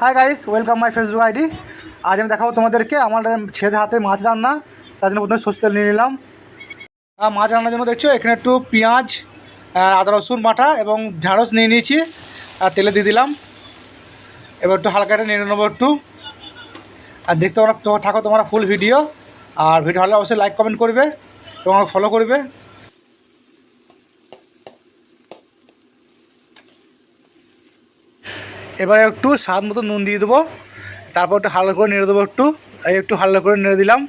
Hi guys welcome my Facebook ID আজ আমি দেখাবো তোমাদেরকে আমার ছেলেদের হাতে মাছ রান্না, তার জন্য প্রথমে তেল নিয়ে নিলাম। আর মাছ রান্নার জন্য দেখছ, এখানে একটু পেঁয়াজ আদা, রসুন বাটা এবং ঢ্যাঁড়স নিয়ে নিয়েছি, আর তেলে দিয়ে দিলাম। এবার একটু হালকা এটা নিয়ে নেব একটু। আর দেখতে তোমরা থাকো, তোমরা ফুল ভিডিও আর ভিডিও ভালো অবশ্যই লাইক কমেন্ট করবে এবং ফলো করবে। এবারে একটু স্বাদ মতো নুন দিয়ে দেবো। তারপর একটু হালকা করে নেড়ে দেবো একটু। এই একটু হালকা করে নেড়ে দিলাম।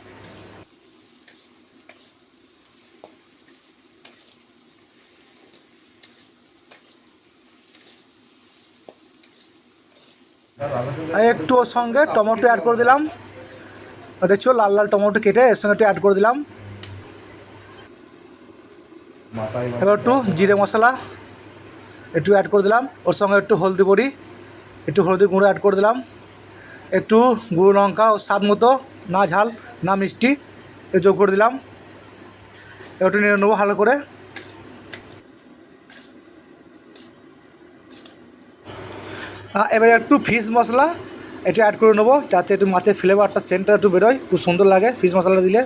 একটু ওর সঙ্গে টমেটো অ্যাড করে দিলাম। দেখছ, লাল লাল টমেটো কেটে এর সঙ্গে একটু অ্যাড করে দিলাম। এবার একটু জিরে মশলা একটু অ্যাড করে দিলাম। ওর সঙ্গে একটু হলদি বড়ি। একটু হলদি গুঁড়ো অ্যাড করে দিলাম। একটু গুঁড়ো লঙ্কা ও স্বাদ মতো, না ঝাল, না মিষ্টি যোগ করে দিলাম। একটু নিয়ে নেব ভালো করে। এবারে একটু ফিশ মশলা একটু অ্যাড করে নেব, যাতে একটু মাছের ফ্লেভারটা সেন্টটা একটু বেরোয়, খুব সুন্দর লাগে ফিশ মশলাটা দিলে।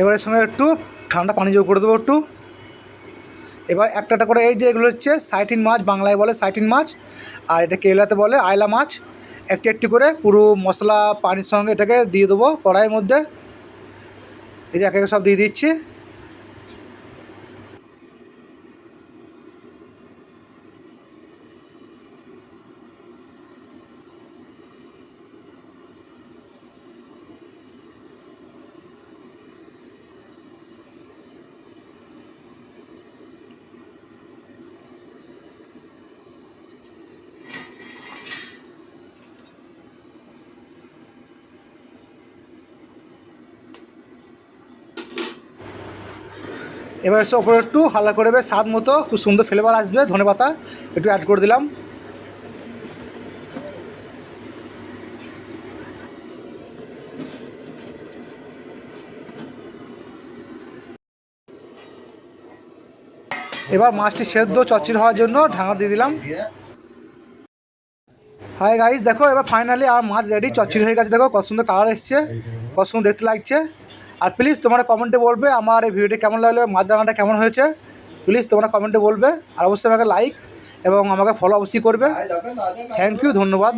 এবারের সঙ্গে একটু ঠান্ডা পানি যোগ করে দেবো একটু। এবার একটা একটা করে এই যে এগুলো হচ্ছে সাইটিন মাছ, বাংলায় বলে সাইটিন মাছ, আর এটা কেরালাতে বলে আয়লা মাছ। একটি একটি করে পুরো মশলা পানির সঙ্গে এটাকে দিয়ে দেবো কড়াইয়ের মধ্যে। এই যে এক সব দিয়ে দিচ্ছি। এবার এসে ওপরে একটু হালকা করে স্বাদ মতো খুব সুন্দর ফ্লেভার আসবে, ধনে পাতা একটু অ্যাড করে দিলাম। এবার মাছটি সেদ্ধ চচ্চির হওয়ার জন্য ঢাকা দিয়ে দিলাম। হাই গাইস দেখো এবার ফাইনালি আমার মাছ রেডি চচ্চির হয়ে গেছে, দেখো কত সুন্দর কালার এসছে, কত সুন্দর দেখতে লাগছে। আর প্লিজ তোমরা কমেন্টে বলবে আমার এই ভিডিওটি কেমন লাগল মাছ রান্নাটা কেমন হয়েছে? প্লিজ তোমরা কমেন্টে বলবে। আর অবশ্যই আমাকে লাইক এবং আমাকে ফলো অবশ্যই করবে। থ্যাংক ইউ ধন্যবাদ।